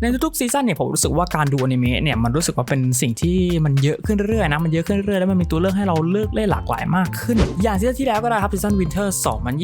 ในทุกๆซีซั่นเนี่ยผมรู้สึกว่าการดูอนิเมะเนี่ยมันรู้สึกว่าเป็นสิ่งที่มันเยอะขึ้นเรื่อยๆนะมันเยอะขึ้นเรื่อยๆแล้วมันมีตัวเลือกให้เราเลือกเล่นหลากหลายมากขึ้น อย่างซีซั่นที่แล้วก็ได้ครับซีซั่นวินเทอร์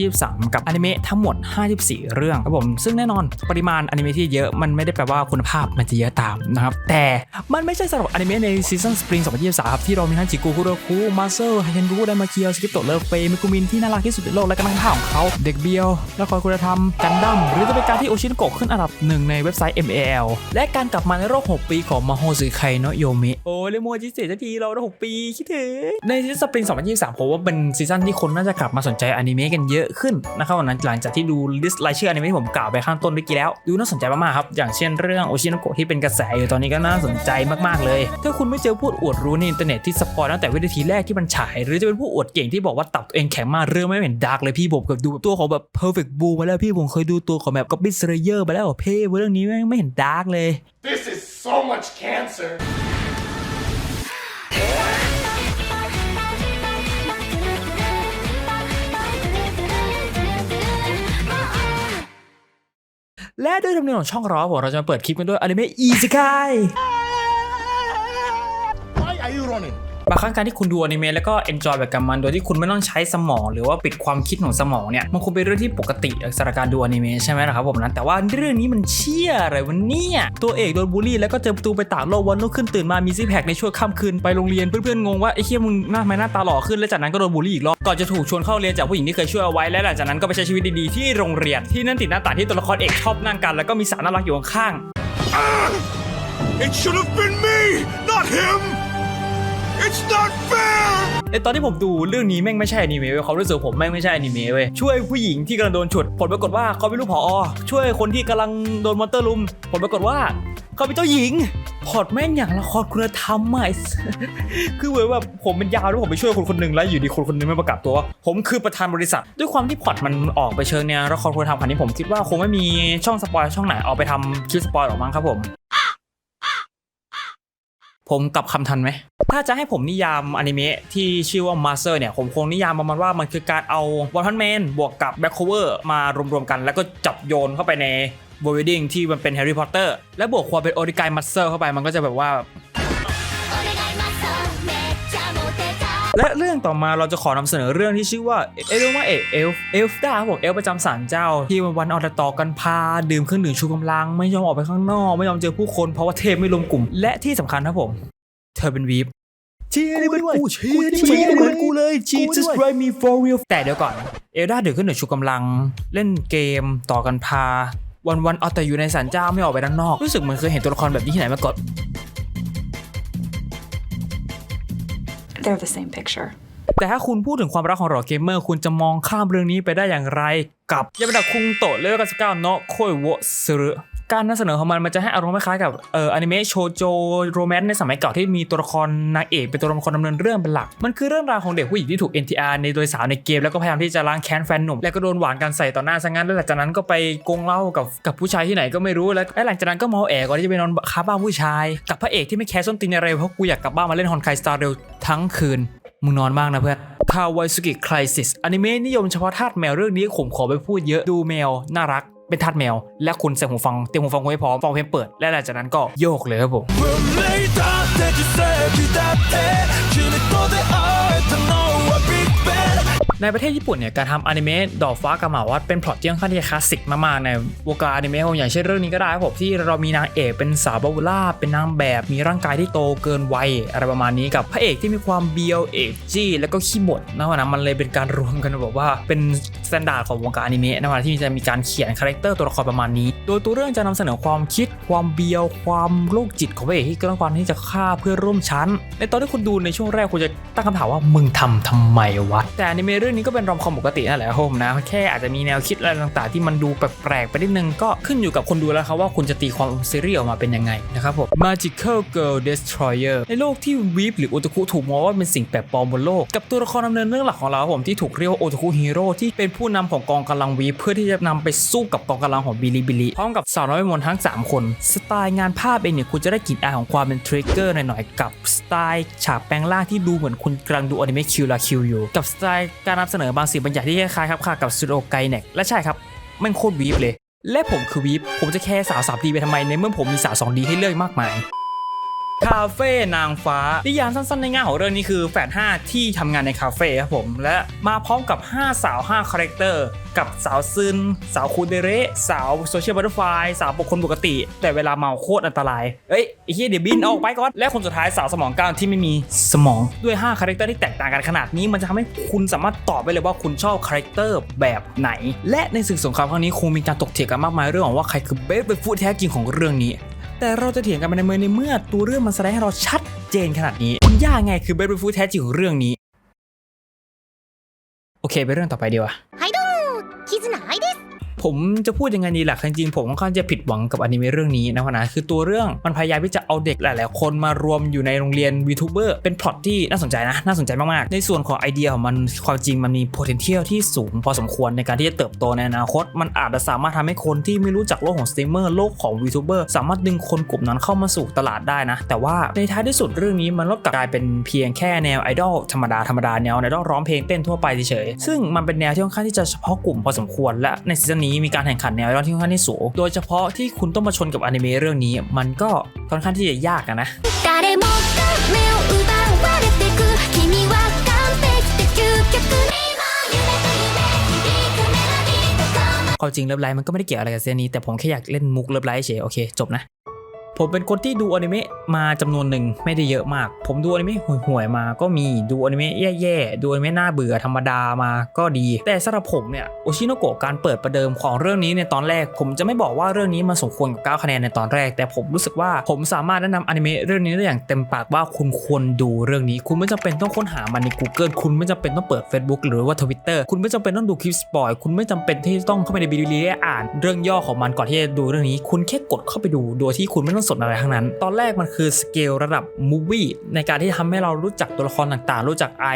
2023 กับอนิเมะทั้งหมด 54 เรื่องครับผมซึ่งแน่นอนปริมาณอนิเมะที่เยอะมันไม่ได้แปลว่าคุณภาพมันจะเยอะตามนะครับแต่มันไม่ใช่สำหรับอนิเมะในซีซั่นสปริง2023ครับที่เรามีทั้งจิกูคุโรคุมาเซอร์ไฮเทนรูไดมาเคียวสกิปโตะเลิฟเฟย์มิกุมินที่น่ารักที่สุดในโลกและกำลังท่าของเขาเด็กเบียวละครคุณธรรมกันดั้มหรือจะเป็นการที่โอชินโกะขึ้นอันดับหนึ่งในเว็บไซต์ MAL และการกลับมาในรอบ 6 ปีของมาโฮซึไคโนะโยมิ โอ้เลโมจิเสสักทีเราได้6ปี คิดถึง ในซีซั่นสปริง 2023 ผมว่าเป็นซีซั่นที่คนน่าจะกลับมาสนใจอนิเมะกันเยอะขึ้นนะครับวันนั้นหลังจากที่ดูลิสต์รายชื่ออนิเมะที่ผมกล่าวไปข้างต้นเมื่อกี้แล้ว ดูน่าสนใจมากๆครับ อย่างเช่นเรื่องโอชินโกะที่เป็นกระแสอยู่ตอนนี้ก็น่าสนใจมากๆเลย ถ้าคุณไม่เจอพูดอวดรู้ในอินเทอร์เน็ตที่สปอยตั้งแต่วินาทีแรกที่มันฉาย หรือจะเป็นผู้อวดเก่งที่บอกว่าตับตัวเองแข็งมากเรื่องไม่เห็นดาร์กเลยพี่ผมกับดูแบบตัวของแบบ perfect blue มาแล้วพี่ผมเคยดูตัวของแบบก็บิสเรเยอร์มาแล้วเพ่เรื่องนี้ไม่เห็นดาร์กเลย This is so much cancer. และด้วยธรรมเนียมของช่องเราผมเราจะมาเปิดคลิปกันด้วยอนิเมะอีซิคาย Why are you running? บางครั้งการที่คุณดูอนิเมะแล้วก็เอนจอยแบบกับมัน โดยที่คุณไม่ต้องใช้สมอง หรือว่าปิดความคิดของสมองเนี่ยมันคงเป็นเรื่องที่ปกติสำหรับการดูอนิเมะใช่ไหมล่ะครับผมนะแต่ว่าเรื่องนี้มันเชี่ยอะไรวันนี้ตัวเอกโดนบูลลี่แล้วก็เจอประตูไปต่างโลกวันรุ่งขึ้นตื่นมามีซิแพคในช่วงค่ำคืนไปโรงเรียนเพื่อนๆงงว่าไอ้เชี่ยมึงหน้าทำไมหน้าตาหล่อขึ้นแล้วจากนั้นก็โดนบูลลี่อีกรอบก่อนจะถูกชวนเข้าเรียนจากผู้หญิงที่เคยช่วยเอาไว้และหลังจากนั้นก็ไปใช้ชีวิตดีๆที่โรงเรียนที่นั่นติดหน้าต่างที่ตัวละครเอกชอบนั่งกันแล้วก็มีสารน่ารักอยู่ข้าง It should have been me, not him. It's not fair. ไอตอนที่ผมดูเรื่องนี้แม่งไม่ใช่อนิเมะเว้ยเขามรู้สึกผมแม่งไม่ใช่อนิเมะเว้ยช่วยผู้หญิงที่กำลังโดนฉุดผลปรากฏว่าเขาเป็นลูกผอ ช่วยคนที่กำลังโดนมอนเตอร์ลุมผลปรากฏว่าเขาเป็นเจ้าหญิงพอดแม่งอย่างละครคุณธรรมไอ้คือเหมือนแบบผมเป็นยาวแล้วผมไปช่วยคนคนหนึ่งแล้วอยู่ดีคนคนนึงไม่ประกาศตัว ผมคือประธานบริษัท ด้วยความที่พอดมันออกไปเชิงเนี่ยละครคุณธรรมคันนี้ผมคิดว่าคงไม่มีช่องสปอยช่องไหนเอาไปทำคลิปสปอยหรอกมั้งครับผม ผมกลับคำทันไหม ถ้าจะให้ผมนิยามอนิเมะที่ชื่อว่า Master เนี่ย ผมคงนิยามประมาณว่ามันคือการเอา One Punch Man บวกกับ Back Cover มารวมๆกัน แล้วก็จับโยนเข้าไปใน w o r l d i n g ที่มันเป็นแฮร์รี่พอตเตอร์และบวกความเป็นโอริกายมัสเซอร์เข้าไปมันก็จะแบบว่า และเรื่องต่อมาเราจะขอนำเสนอเรื่องที่ชื่อว่าเอลมาเอเอลเอลฟดาครับผมเอลประจำศาลเจ้า ที่วันวันๆเอาแต่ต่อกันพา ดื่มเครื่องดื่มชูกำลัง ไม่ยอมออกไปข้างนอก ไม่ยอมเจอผู้คนเพราะว่าเทพไม่รวมกลุ่ม และที่สำคัญครับผม เธอเป็นวีฟเชียร์นี่เหมือนกูเชียร์นี่เหมือนกูเลย she just drive me for real แต่เดี๋ยวก่อน เอลดาดื่มเครื่องดื่มชูกำลัง เล่นเกมต่อกันพา วันวันๆเอาแต่อยู่ในศาลเจ้าไม่ออกไปด้านนอก รู้สึกเหมือนเคยเห็นตัวละครแบบนี้ที่ไหนมาก่อน They're the same picture. แต่ถ้าคุณพูดถึงความรักของหรอเกมเมอร์คุณจะมองข้ามเรื่องนี้ไปได้อย่างไร กับยามาดาคุงโตะเลเวล99เนาะโคยโวซึรุ การนำเสนอของมันมันจะให้อารมณ์คล้ายกับเอ่ออนิเมะโชโจโรแมนต์ในสมัยเก่าที่มีตัวละครนางเอกเป็นตัวละครดำเนินเรื่องเป็นหลัก มันคือเรื่องราวของเด็กผู้หญิงที่ถูก NTR ในโดยสาวในเกมแล้วก็พยายามที่จะล้างแค้นแฟนหนุ่มแล้วก็โดนหวานกันใส่ต่อหน้าซะงั้นแล้วหลังจากนั้นก็ไปโกงเล้ากับกับผู้ชายที่ไหนก็ไม่รู้แล้วหลังจากนั้นก็เมาแอกก่อนที่จะไปนอนคาบ้านผู้ชาย กับพระเอกที่ไม่แคร์ส้นตีนอะไรเพราะกูอยากกลับบ้านมาเล่นฮอนไคสตาร์เร็วทั้งคืนมึงนอนมากนะเพื่อนคาวายสุกิคลซิสอนิเมะนิยมเฉพาะทาสแมวเรื่องนี้ผมขอไปพูดเยอะดูแมวน่ารัก เป็นทาสแมว และคุณใส่หูฟังเตรียมหูฟังไว้พร้อมฟังเพลงเปิด และหลังจากนั้นก็โยกเลยครับผม ในประเทศญี่ปุ่นเนี่ยการทำอนิเมะดอกฟ้ากามาวัดเป็นพล็อตที่ค่อนข้างที่จะคลาสสิกมากๆในวงการอนิเมะอย่างเช่นเรื่องนี้ก็ได้ครับผมที่เรามีนางเอกเป็นสาวบาบูล่าเป็นนางแบบมีร่างกายที่โตเกินวัยอะไรประมาณนี้กับพระเอกที่มีความเบียวเอกจี้แล้วก็ขี้บ่นนะวันนั้นมันเลยเป็นการรวมกันแบบว่าเป็นสแตนดาร์ดของวงการอนิเมะนะวันที่จะมีการเขียนคาแรคเตอร์ตัวละครประมาณนี้ โดยตัวเรื่องจะนำเสนอความคิด ความเบียว ความโรคจิตของพระเอกที่ต้องการที่จะฆ่าเพื่อร่วมชั้น ในตอนที่คุณดูในช่วงแรกคุณจะตั้งคำถามว่ามึงทำทำไมวะแต่อนิเมะเรื่องนี้ก็เป็นรอมคอมปกตินั่นแหละครับผมนะแค่อาจจะมีแนวคิดอะไรต่างๆ ที่มันดูแปลกๆไปนิดนึงก็ขึ้นอยู่กับคนดูแล้วครับว่าคุณจะตีความซีรีส์ออกมาเป็นยังไงนะครับผม Magical Girl Destroyer ในโลกที่วีฟหรือโอตาคุถูกมองว่าเป็นสิ่งแปลกปลอมบนโลก กับตัวละครดำเนินเรื่องหลักของเราผมที่ถูกเรียกว่าโอตาคุฮีโร่ที่เป็นผู้นำของกองกำลังวีฟเพื่อที่จะนำไปสู้กับกองกำลังของบิลิบิลิพร้อมกับสาวน้อยมนทั้ง 3 คน สไตล์งานภาพเองเนี่ยคุณจะได้กลิ่นอายของความเป็นทริกเกอร์หน่อยๆกับสไตล์ฉากแปลงร่างที่ดูเหมือนคุณกำลังดูอนิเมะคิวลาคิวอยู่กับสไตล์การนำเสนอบางสิ่งบางอย่างที่คล้ายๆครับค่ะกับสตูดิโอไกเน็กและใช่ครับแมันโคตรวีฟเลย และผมคือวีฟผมจะแค่สาวสามดีไปทำไมในเมื่อผมมีสาวสองดีให้เลือกมากมาย คาเฟ่นางฟ้านิยามสั้นๆในง่ายของเรื่องนี้คือแฝด5ที่ทำงานในคาเฟ่ครับผม และมาพร้อมกับ 5 สาว5คาแรคเตอร์กับสาวซึน สาวคูเดเรสาวโซเชียลบัตเตอร์ไฟสาวบุคคลปกติ แต่เวลาเมาโคตรอันตราย เอ้ยไอ้เหี้ยเดี๋ยวบินออกไปก่อน และคนสุดท้ายสาวสมองก้าวที่ไม่มีสมองด้วย5คาแรคเตอร์ที่แตกต่างกันขนาดนี้มันจะทำให้คุณสามารถตอบไปเลยว่าคุณชอบคาแรคเตอร์แบบไหน และในศึกสงครามครั้งนี้คงมีการตกเถียงกันมากมายเรื่องของว่าใครคือเบสเป็นฟูดแท้จริงของเรื่องนี้ แต่เราจะเถียงกันไปในเมื่อในเมื่อตัวเรื่องมันแสดงให้เราชัดเจนขนาดนี้คุณยากไงคือเบรดฟูแท้จริงของเรื่องนี้ โอเคไปเรื่องต่อไปดีกว่าไฮโดคิซนะไฮเดส ผมจะพูดยังไงดีล่ะจริงๆผมค่อนข้างจะผิดหวังกับอนิเมะเรื่องนี้นะวะนะคือตัวเรื่องมันพยายามที่จะเอาเด็กหลายๆคนมารวมอยู่ในโรงเรียนวีทูเบอร์เป็นพล็อตที่น่าสนใจนะน่าสนใจมากๆ ในส่วนของไอเดียของมันความจริงมันมี potential ที่สูงพอสมควรในการที่จะเติบโตในอนาคต มันอาจจะสามารถทำให้คนที่ไม่รู้จักโลกของสตรีมเมอร์โลกของวีทูเบอร์สามารถดึงคนกลุ่มนั้นเข้ามาสู่ตลาดได้นะ แต่ว่าในท้ายที่สุดเรื่องนี้มันก็กลายเป็นเพียงแค่แนวไอดอลธรรมดาธรรมดาแนวไอดอลร้องเพลงเต้นทั่วไปเฉยๆซึ่งมันเป็นแนวที่ค่อนข้างที่จะเฉพาะกลุ่มพอสมควรและในซีซั่นนี้ี้มีการแข่งขันแนวไอรอนที่ค่อนข้างที่สูง โดยเฉพาะที่คุณต้องมาชนกับอนิเมะเรื่องนี้ มันก็ค่อนข้างที่จะยากนะความจริงเลิฟไลท์มันก็ไม่ได้เกี่ยวอะไรกับเซนนี้แต่ผมแค่อยากเล่นมุกเลิฟไลท์เฉยโอเคจบนะ ผมเป็นคนที่ดูอนิเมะมาจำนวนหนึ่งไม่ได้เยอะมาก ผมดูอนิเมะห่วยๆมาก็มีดูอนิเมะแย่ๆดูอนิเมะน่าเบื่อธรรมดามาก็ดี แต่สำหรับผมเนี่ยโอชิโนโกะการเปิดประเดิมของเรื่องนี้ในตอนแรก ผมจะไม่บอกว่าเรื่องนี้มันสมควรกับ9คะแนนในตอนแรก แต่ผมรู้สึกว่าผมสามารถแนะนำอนิเมะเรื่องนี้ได้อย่างเต็มปากว่าคุณควรดูเรื่องนี้ คุณไม่จำเป็นต้องค้นหามันใน Google คุณไม่จำเป็นต้องเปิด Facebook หรือว่า Twitter คุณไม่จำเป็นต้องดูคลิปสปอยคุณไม่จำเป็นที่ต้องเข้าไปในบิลิลีได้อ่านเรื่องย่อของมันก่อนที่จะดูเรื่องนี้ คุณแค่กดเข้าไปดูโดยที่คุณไม่ต้องสนอะไรทั้งนั้น ตอนแรกมันคือสเกลระดับมูวี่ในการที่ทำให้เรารู้จักตัวละครต่างๆ รู้จักไอ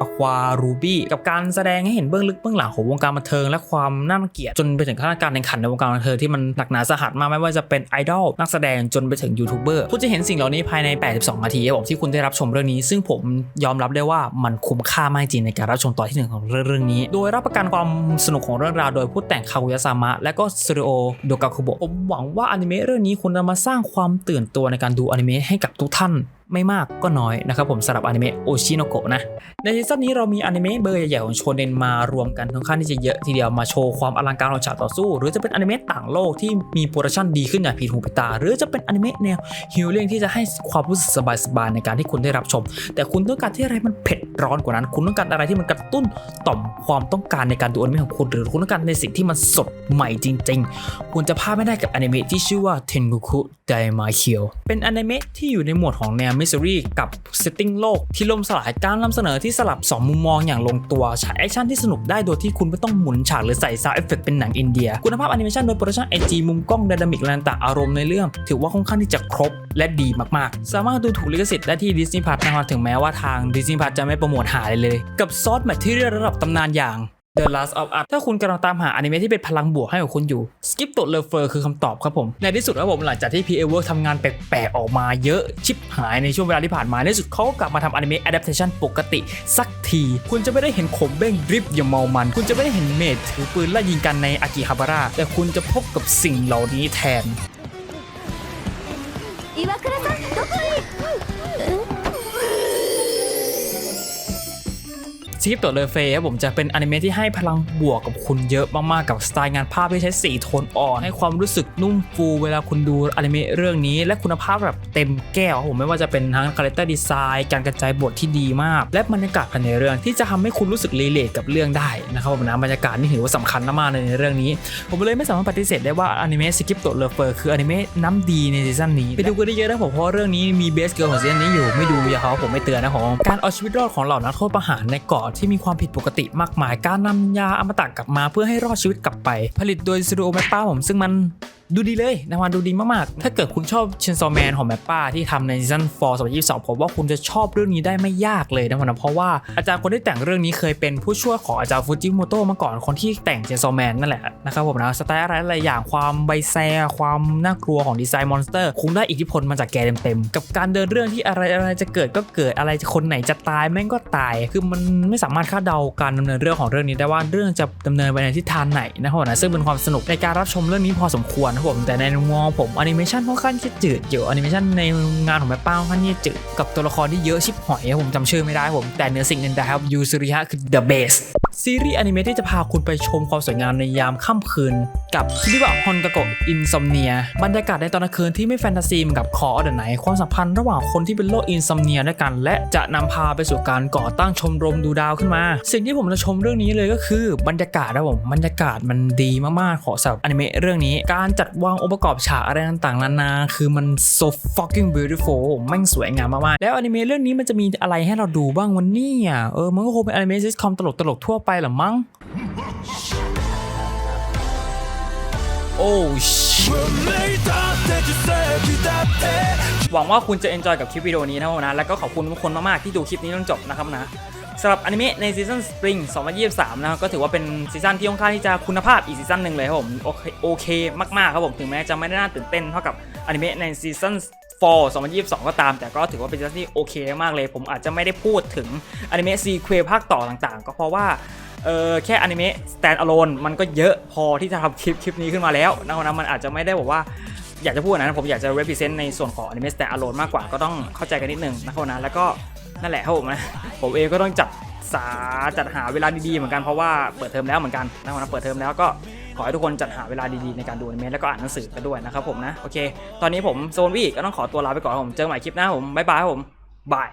อควารูบี้กับการแสดงให้เห็นเบื้องลึกเบื้องหลังของวงการบันเทิง และความน่ารังเกียจจนไปถึงขั้นการแข่งขันในวงการบันเทิงที่มันหนักหนาสาหัสมากไม่ว่าจะเป็นไอดอลนักแสดงจนไปถึงยูทูบเบอร์คุณจะเห็นสิ่งเหล่านี้ภายใน 82 นาทีครับผมที่คุณได้รับชมเรื่องนี้ ซึ่งผมยอมรับได้ว่ามันคุ้มค่ามากจริงในการรับชมตอนที่หนึ่งของเรื่องนี้ โดยรับประกันความสนุกของเรื่องราวโดยผู้แต่งคากุยะซามะและก็สตูดิโอโดกาคุโบะผมหวังว่าอนิเมะเรื่องนี้คุณจะมาสร้างความตื่นตัวในการดูอนิเมะให้กับทุกท่าน ไม่มากก็น้อยนะครับผมสำหรับอนิเมะโอชิโนโกะนะ ในซีซั่นนี้เรามีอนิเมะเบอร์ใหญ่ๆของโชเนนมารวมกันค่อนข้างที่จะเยอะทีเดียวมาโชว์ความอลังการของฉากต่อสู้ หรือจะเป็นอนิเมะต่างโลกที่มีโปรดักชันดีขึ้นอย่างผิดหูผิดตา หรือจะเป็นอนิเมะแนวฮิลลิ่งที่จะให้ความรู้สึกสบายๆในการที่คุณได้รับชม แต่คุณต้องการที่อะไรมันเผ็ดร้อนกว่านั้น คุณต้องการอะไรที่มันกระตุ้นต่อมความต้องการในการดูอนิเมะของคุณ หรือคุณต้องการในสิ่งที่มันสดใหม่จริง ๆ คุณจะพลาดไม่ได้กับอนิเมะที่ชื่อว่า Tengoku Daimakyo เป็นอนิเมะที่อยู่ในหมวดของแนวมิส t รีกับเซตติ้งโลกที่ล่มสลายการนำเสนอที่สลับ 2 มุมมองอย่างลงตัวฉากแอคชั่นที่สนุกได้โดยที่คุณไม่ต้องหมุนฉากหรือใส่ซาวเอฟเฟกเป็นหนังอินเดีย คุณภาพแอนิเมชันโดยโปรดักชั่นไอจีมุมกล้องไดนามิกและต่างอารมณ์ในเรื่อง ถือว่าค่อนข้างที่จะครบและดีมากๆ สามารถดูถูกลิขสิทธิ์ได้ที่ Disney Plus นะครับถึงแม้ว่าทาง Disney Plus จะไม่โปรโมทหาเลยเลย กับซอสแมทที่ระดับตำนานอย่าง The Last of Us ถ้าคุณกำลังตามหาอนิเมะที่เป็นพลังบวกให้กับคุณอยู่ Skip ตดเลเฟอร์คือคำตอบครับผม ในที่สุดระบบมหลังจากที่ P.A.Works ทำงานแปลกๆ ออกมาเยอะชิบหายในช่วงเวลาที่ผ่านมา ในที่สุดเขาก็กลับมาทำอนิเมะ Adaptation ปกติ สักที คุณจะไม่ได้เห็นขมเบ้งดริฟอย่างเมามัน คุณจะไม่ได้เห็นเมดถือปืนและยิงกันในอากิฮาบาระแต่คุณจะพบกับสิ่งเหล่านี้แทนอิวาคุ สกิปตัวเลเฟครับผมจะเป็นอนิเมะที่ให้พลังบวกกับคุณเยอะมากๆกับสไตล์งานภาพที่ใช้สีโทนอ่อน ให้ความรู้สึกนุ่มฟูเวลาคุณดูอนิเมะเรื่องนี้ และคุณภาพแบบเต็มแก้วผมไม่ว่าจะเป็นทั้งคาแรคเตอร์ดีไซน์การกระจายบทที่ดีมาก และบรรยากาศภายในเรื่องที่จะทำให้คุณรู้สึกรีเลทกับเรื่องได้นะครับผมนะบรรยากาศนี่ถือว่าสำคัญมากๆในเรื่องนี้ ผมเลยไม่สามารถปฏิเสธได้ว่าอนิเมะสกิปตัวเลเฟอร์คืออนิเมะน้ำดีในซีซั่นนี้ไปดูกันได้เยอะนะผมเพราะเรื่องนี้มีเบสเกิร์ลของซีซั่นนี้อยู่ไม่ดูอย่าเขาผมไม่เตือนนะผมการเอาชีวิตรอดของเหล่านักโทษประหารในเกาะที่มีความผิดปกติมากมาย การนำยาอมตะกลับมาเพื่อให้รอดชีวิตกลับไป ผลิตโดยซูโอเมปป้าผมซึ่งมัน ดูดีเลยนะวันดูดีมากๆ ถ้าเกิดคุณชอบเชนซอแมนของแมปป้าที่ทำในซีซั่น4 2022 ผมว่าคุณจะชอบเรื่องนี้ได้ไม่ยากเลยนะวันนะเพราะว่าอาจารย์คนที่แต่งเรื่องนี้เคยเป็นผู้ช่วยของอาจารย์ฟูจิโมโตะมาก่อนคนที่แต่งเชนซอแมนนั่นแหละนะครับผมนะสไตล์อะไรหลายอย่างความใบแซความน่ากลัวของดีไซน์มอนสเตอร์คงได้อิทธิพลมาจากแกเต็มๆกับการเดินเรื่องที่อะไรอะไรจะเกิดก็เกิดอะไรคนไหนจะตายแม่งก็ตาย คือมันไม่สามารถคาดเดาการดำเนินเรื่องของเรื่องนี้ได้ว่าเรื่องจะดำเนินไปในทิศทางไหนนะครับนะซึ่งเป็นความสนุกในการรับชมเรื่องนี้พอสมควรครับผมแต่ในมุมมองผมแอนิเมชันค่อนข้างที่จะจืดอยู่แอนิเมชันในงานของแม่ป้าค่อนข้างที่จะจืดกับตัวละครที่เยอะชิบหอยผมจำชื่อไม่ได้ผมแต่เนื้อสิ่งอื่นใดครับยูซุริฮะคือ the best ซีรีส์อนิเมะที่จะพาคุณไปชมความสวยงามในยามค่ำคืน กับคิบิบะฮอนกะโกะอินซอมเนียบรรยากาศในตอนกลางคืนที่ไม่แฟนตาซีเหมือนกับคอเดอะไนความสัมพันธ์ระหว่างคนที่เป็นโรคอินซอมเนียด้วยกัน และจะนำพาไปสู่การก่อตั้งชมรมดูดาวขึ้นมา สิ่งที่ผมจะชมเรื่องนี้เลยก็คือบรรยากาศนะผมบรรยากาศมันดีมากๆขอสำหรับอนิเมะเรื่องนี้ การจัดวางองค์ประกอบฉากอะไรต่างๆนานา คือมัน so fucking beautiful มแม่งสวยงามมากๆ แล้วอนิเมะเรื่องนี้มันจะมีอะไรให้เราดูบ้างวันนี้อะ เออ มันก็คงเป็นอนิเมะซิสคอมตลกๆ ทั่วไปแหละมั้ง โอ้ชหวังว่าคุณจะ enjoy กับคลิปวิดีโอนี้นะครับนะ แล้วก็ขอบคุณทุกคนมากๆ ที่ดูคลิปนี้จนจบนะครับนะ สำหรับอนิเมะในซีซั่น Spring 2023 นะครับก็ถือว่าเป็นซีซั่นที่ค่อนข้างที่จะคุณภาพอีกซีซั่นหนึ่งเลยครับผมโอเคโอเคมากๆครับผมถึงแม้จะไม่ได้น่าตื่นเต้นเท่ากับอนิเมะในซีซั่น4 2022 ก็ตาม แต่ก็ถือว่าเป็นซีซั่นที่โอเคมากเลย ผมอาจจะไม่ได้พูดถึงอนิเมะซีเควภาคต่อต่างๆ ก็เพราะว่าเออแค่อนิเมะ stand alone มันก็เยอะพอที่จะทำคลิปคลิปนี้ขึ้นมาแล้วนะครับมันอาจจะไม่ได้บอกว่าอยากจะพูดนะผมอยากจะ represent ในส่วนของอนิเมะ stand alone มากกว่าก็ต้องเข้าใจกันนิดนึงนะครับนะแล้วก็ นั่นแหละครับผมนะผมเองก็ต้องจัดสาจัดหาเวลาดีๆเหมือนกันเพราะว่าเปิดเทอมแล้วเหมือนกันนะครับนเปิดเทอมแล้วก็ขอให้ทุกคนจัดหาเวลาดีๆในการดูอนิเมะแล้วก็อ่านหนังสือกันด้วยนะครับผมนะโอเค ตอนนี้ผมโซนวีก็ต้องขอตัวลาไปก่อนผมเจอกันใหม่คลิปหน้าผมบ๊ายบายครับผมบาย